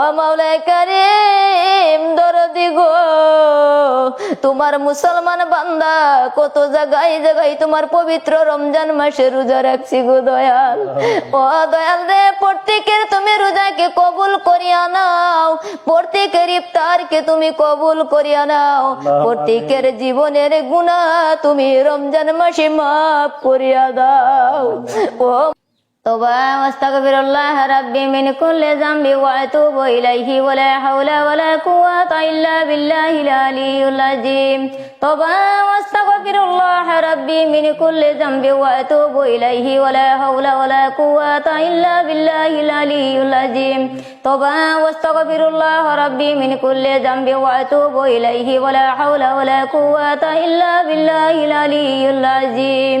ও মাওলাই কারিম দরদি গো। তোমার মুসলমান বান্দা কত জায়গায় জায়গায় তোমার পবিত্র রমজান মাসে রোজা রাখছি গো দয়াল। ও দয়াল রে প্রত্যেকের তুমি রোজাকে কবুল করিয়া নাও। প্রত্যেকের ইফতারকে তুমি কবুল করিয়া নাও। প্রত্যেকের জীবনের গুণা তুমি রমজান মাসে মাফ করিয়া দাও। ও توبة واستغفر الله ربي من كل ذنب وأتوب إليه ولا حول ولا قوة إلا بالله العلي العظيم. توبة واستغفر الله ربي من كل ذنب وأتوب إليه ولا حول ولا قوة إلا بالله العلي العظيم. توبة واستغفر الله ربي من كل ذنب وأتوب إليه ولا حول ولا قوة إلا بالله العلي العظيم.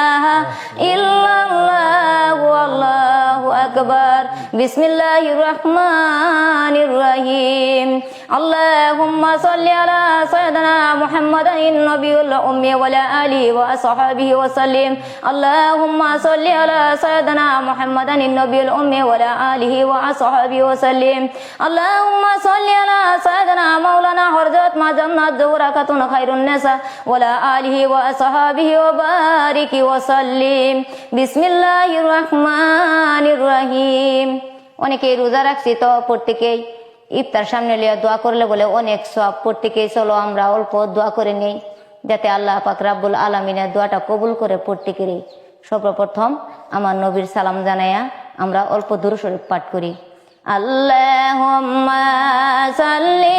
اله الا الله والله اكبر بسم الله الرحمن الرحيم اللهم صل على سيدنا محمد النبي الأمي وعلى آله وأصحابه وسلم اللهم صل على سيدنا محمد النبي الأمي وعلى آله وأصحابه وسلم اللهم صل على سيدنا مولانا حرزت ما جنات زوركة خير الناس وعلى آله وأصحابه وبارك وسلم بسم الله الرحمن الرحيم অনেকে রোজা রাখছি তো প্রত্যেকেই ইফতার সামনে লিয়া দোয়া করলে বলে অনেক সব প্রত্যেকেই চলো আমরা অল্প দোয়া করে নেই যাতে আল্লাহ পাক রাব্বুল আলমিনের দোয়াটা কবুল করে প্রত্যেকেরই সর্বপ্রথম আমার নবীর সালাম জানাইয়া আমরা অল্প দূর শরীফ পাঠ করি আল্লাহুম্মা সাল্লি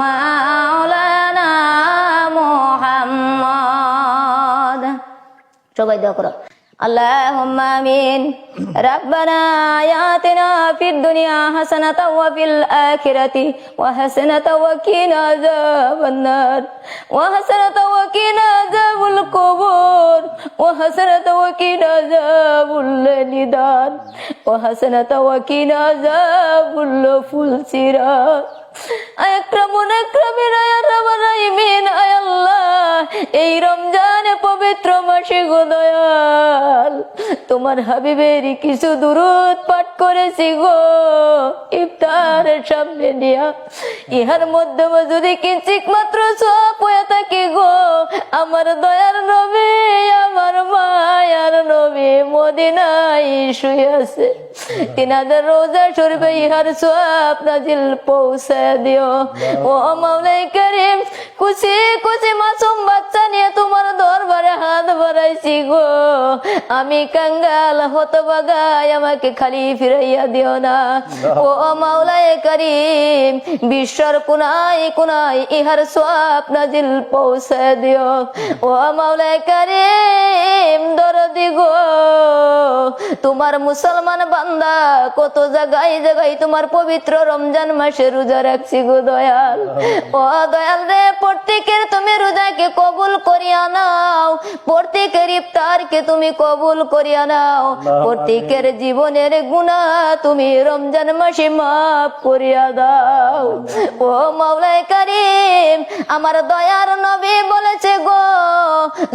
মাওলানা মুহাম্মদ সবাই দোয়া করো اللهم امين ربنا آتنا في الدنيا حسنة وفي الآخرة وحسنة وقنا عذاب النار وحسنة وقنا عذاب القبور وحسنة وقنا عذاب الندار وحسنة وقنا عذاب الفلسرات আকরামুন আকরামিন আয়া রাব্বাল আলামিন আয় আল্লাহ। এই রমজানে পবিত্র মাসে গো দয়াল, তোমার হাবিবের কিছু দুরুদ পাঠ করেছি গো। ইফতারের সামনে দিয়া, ইহার মধ্যে যদি কিঞ্চিক মাত্র সব হয়ে থাকে গো, আমার দয়ার নবী, আমার মায়ার নবী মদিনায় শুয়ে আছে। তিনাদের রোজা শরীফে ইহার সব নাজিল পৌঁছে দিও। ও মাওলাই করিম, খুশি খুশি মাসুম বাচ্চা নিয়ে তোমার দরবারে হাত বাড়াইছি গো। আমি কাঙ্গাল হতবাগাই আমাকে খালি ফিরাইয়া দিও না। ও মাওলাই করিম বিশ্বর কুনাই কুনাই ইহার সব নাজিল পৌঁছে দিও। ও মাওলাই করিম দরদি গো তোমার মুসলমান বান্দা কত জায়গায় জায়গায় তোমার পবিত্র রমজান মাসে রোজা রাখছি গো দয়াল। ও দয়াল রে প্রত্যেকের তুমি রোজাকে কবুল করিয়া নাও। প্রত্যেকের ইফতারকে তুমি কবুল করিয়া নাও। প্রত্যেকের জীবনের গুণা তুমি রমজান মাসে মাফ করিয়া দাও। ও মাওলাই কারিম আমার দয়ার নবী বলেছে গো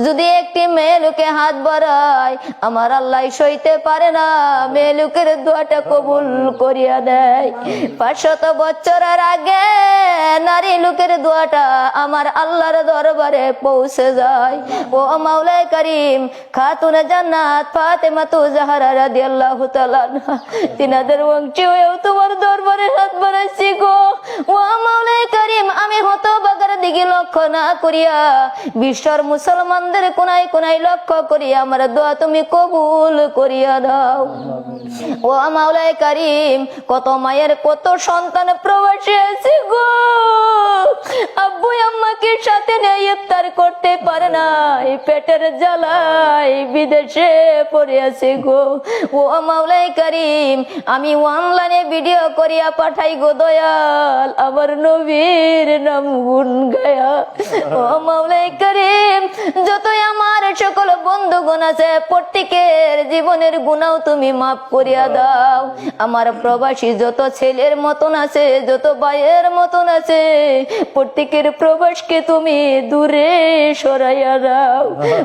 যদি একটি মেয়ে লোকে হাত বাড়ায় আমার আল্লাহ সইতে পারে না। মেয়ে লোকের দোয়াটা কবুল করিয়া দেয়। পাঁচশত বছরের আগে নারী লোকের দোয়াটা আমার আল্লাহর দরবারে পৌঁছে যায়। ও করিম, খাতুন জান্নাত, ফাতেমা তু রাদিয়াল্লাহু তাআলা তিনাদের বংশী হয়েও তোমার দরবারে হাত বাড়াইছি গো। ও করিম, আমি দিকে লক্ষ্য না করিয়া বিশ্বর মুসলমানদের কোনায় কোনায় লক্ষ্য করিয়া আমার দোয়া তুমি কবুল করিয়া দাও। ও মাওলাই করিম, কত মায়ের কত সন্তান প্রবাসী আছে গো। আব্বু আম্মাকে সাথে নিয়ে ইফতার করতে পারে না এই পেটের জ্বালাই বিদেশে পড়ে আছে গো। ও মাওলাই করিম, আমি অনলাইনে ভিডিও করিয়া পাঠাই গো দয়াল, আমার নবীর নাম গুন গায়া ও মাওলাই করিম, যতই বন্ধুগণ আছে, প্রত্যেকের জীবনের গুণাও তুমি মাফ করিয়া দাও। আমার প্রবাসী যত ছেলের মতন আছে, যত ভাইয়ের মতন আছে, প্রত্যেকের প্রবাসকে তুমি দূরে সরাইয়া দাও।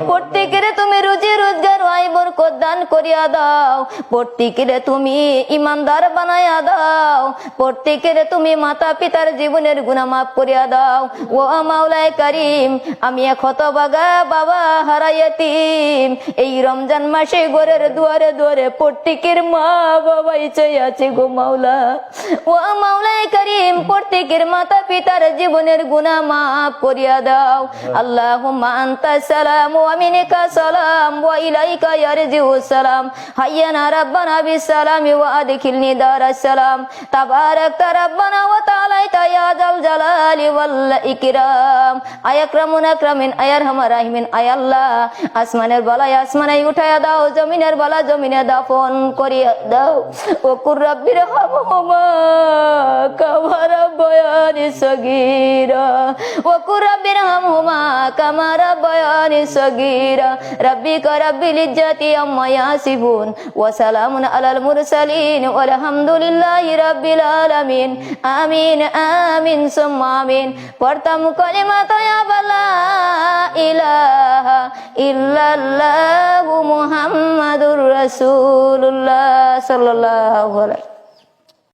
প্রত্যেকের তুমি রুজি, রোজগার আয় বরকত দান করিয়া দাও। প্রত্যেকের তুমি ইমানদার বানাইয়া দাও। প্রত্যেকের তুমি মাতা পিতার জীবনের গুণা মাফ করিয়া দাও। ও মাওলায় করিম, আমি এক হতবাগা বাবা হারাইয়াতিম এই রমজান মাসে ঘরের দুয়ারে দুয়ারে প্রত্যেকের মা বাবাই চাই আছে গো মাওলা। ও মাওলায় করিম, প্রত্যেকের মাতা পিতার জীবনের গুণা মাফ করিয়া দাও। আল্লাহ আন্তা সালাম ওয়া মিনকা সালাম, ওয়া ইলাইকা ইয়ারজিউ সালাম। হাইয়ানা রাব্বানা বিসালাম ওয়া আদখিলনি দারাস সালাম তাবারাকতা রাব্বানা ওয়া তাআলাইতা ইয়া জাল জালালি ওয়াল ইকরাম আয়াকরামুন আকরামিন আয়ারহামার রাহিমিন আয় আল্লাহ আসমানের বালায় আসমানে উঠায়া দাও, জমিনের বালা জমিনে দাফন করিয়া দাও। ও কুর হামহুমা কামারা বয়ানি সগীরা। ও কুর রাব্বির হামহুমা কামারা বয়ানি সগীরা। রাব্বিকা রাব্বিল ইজ্জাতি আম্মা ইয়াসিফুন, ওয়া সালামুন আলাল মুরসালিন, ওয়ালহামদুলিল্লাহি রাব্বিল আলামিন। আমিন আমিন, সুম্মা আমিন। পড়তাম কলিমাত, ইয়া বালা ইলাহা ইল্লাল্লাহু মুহাম্মাদুর রাসূলুল্লাহ সাল্লাল্লাহু আলাইহি